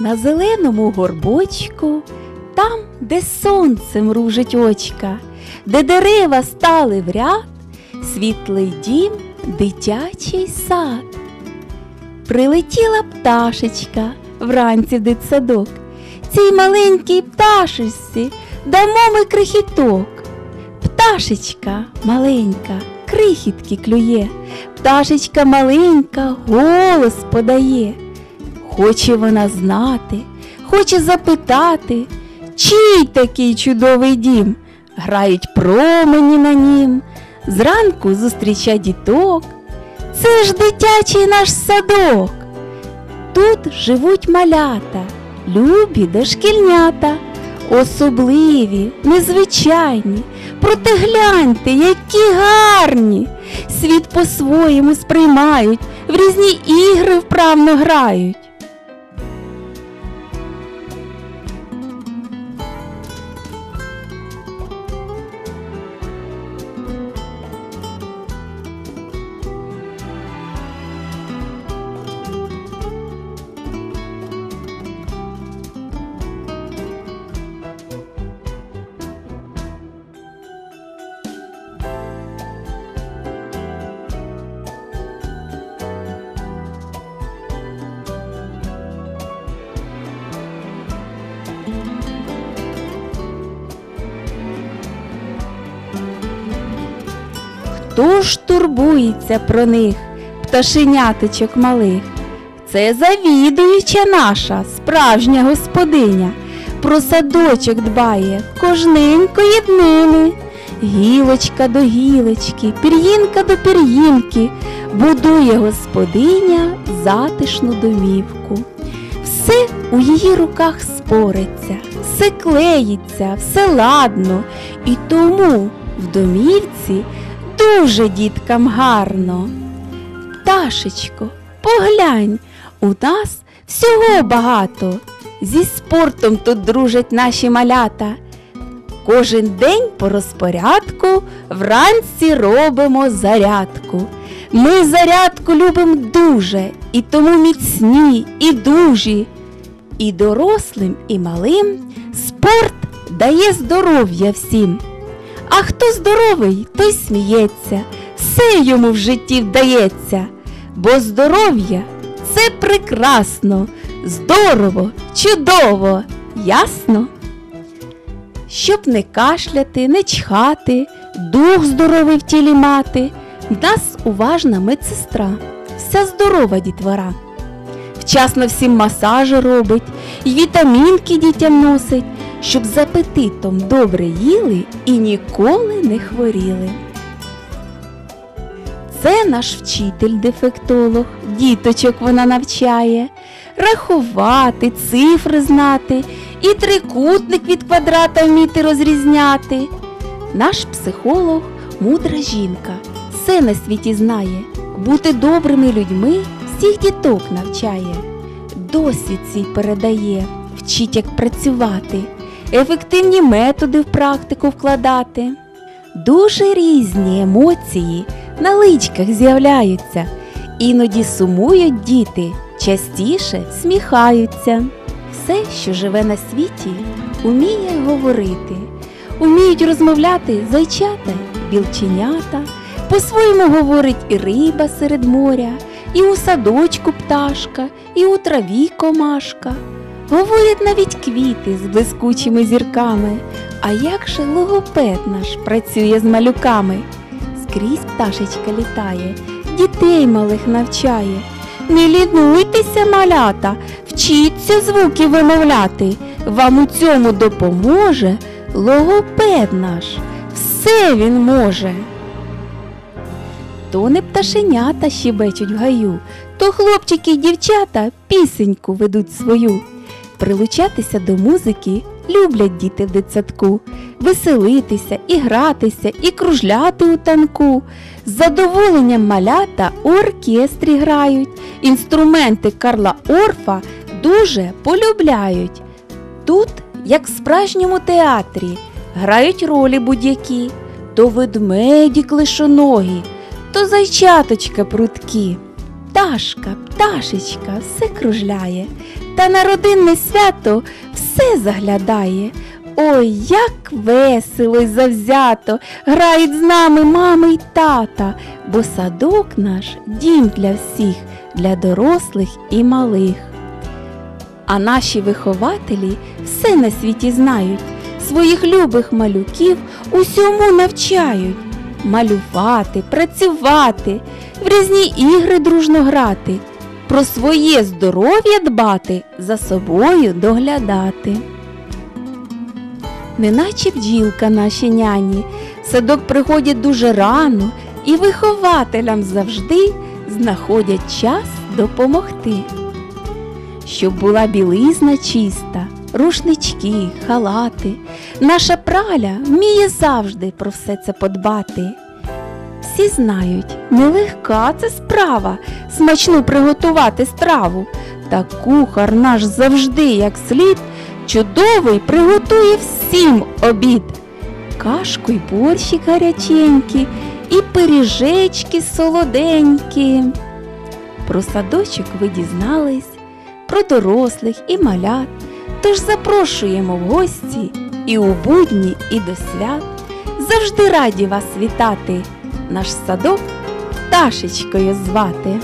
На зеленому горбочку, там, де сонцем ружить очка, де дерева стали в ряд, світлий дім, дитячий сад. Прилетіла пташечка вранці в дитсадок. Цій маленькій пташечці дамо ми крихіток. Пташечка маленька, крихітки клює, пташечка маленька голос подає. Хоче вона знати, хоче запитати, чий такий чудовий дім, грають промені на нім, зранку зустріча діток. Це ж дитячий наш садок. Тут живуть малята, любі дошкільнята, особливі, незвичайні. Проте гляньте, які гарні. Світ по-своєму сприймають, в різні ігри вправно грають. Хто ж турбується про них, пташеняточок малих? Це завідуюча наша справжня господиня, про садочок дбає кожненької днини. Гілочка до гілочки, пір'їнка до пір'їнки, будує господиня затишну домівку. Все у її руках спориться, все клеїться, все ладно, і тому в домівці дуже діткам гарно. Пташечко, поглянь, у нас всього багато. Зі спортом тут дружать наші малята. Кожен день по розпорядку вранці робимо зарядку. Ми зарядку любимо дуже, і тому міцні, і дужі. І дорослим, і малим спорт дає здоров'я всім. А хто здоровий, той сміється, все йому в житті вдається, бо здоров'я це прекрасно, здорово, чудово, ясно? Щоб не кашляти, не чхати, дух здоровий в тілі мати, в нас уважна медсестра, вся здорова дітвора. Вчасно всім масажі робить і вітамінки дітям носить, щоб з апетитом добре їли і ніколи не хворіли. Це наш вчитель-дефектолог, діточок вона навчає, рахувати, цифри знати і трикутник від квадрата вміти розрізняти. Наш психолог мудра жінка, все на світі знає, бути добрими людьми всіх діток навчає, досвід свій передає, вчить, як працювати, ефективні методи в практику вкладати. Дуже різні емоції на личках з'являються, іноді сумують діти, частіше сміхаються. Все, що живе на світі, уміє говорити, уміють розмовляти зайчата, білченята, по-своєму говорить і риба серед моря, і у садочку пташка, і у траві комашка. Говорять навіть квіти з блискучими зірками. А як же логопед наш працює з малюками? Скрізь пташечка літає, дітей малих навчає. Не лінуйтеся, малята, вчіться звуки вимовляти. Вам у цьому допоможе логопед наш. Все він може. То не пташенята щебечуть в гаю, то хлопчики й дівчата пісеньку ведуть свою. Прилучатися до музики люблять діти в дитсадку, веселитися, і гратися, і кружляти у танку. З задоволенням малята у оркестрі грають, інструменти Карла Орфа дуже полюбляють. Тут, як в справжньому театрі, грають ролі будь-які, то ведмеді клишоногі, то зайчаточка прудкі. Пташка, пташечка, все кружляє, та на родинне свято все заглядає. Ой, як весело й завзято грають з нами мами й тата, бо садок наш дім для всіх, для дорослих і малих. А наші вихователі все на світі знають, своїх любих малюків усьому навчають малювати, працювати, в різні ігри дружно грати, про своє здоров'я дбати, за собою доглядати. Неначе бджілка наші няні, садок приходять дуже рано і вихователям завжди знаходять час допомогти. Щоб була білизна чиста, рушнички, халати, наша праля вміє завжди про все це подбати. Всі знають, нелегка це справа смачну приготувати страву, та кухар наш завжди, як слід, чудовий приготує всім обід. Кашку й борщик гаряченькі, і пиріжечки солоденькі. Про садочок ви дізнались, про дорослих і малят, тож запрошуємо в гості і у будні, і до свят. Завжди раді вас вітати, наш садок пташечкою звати.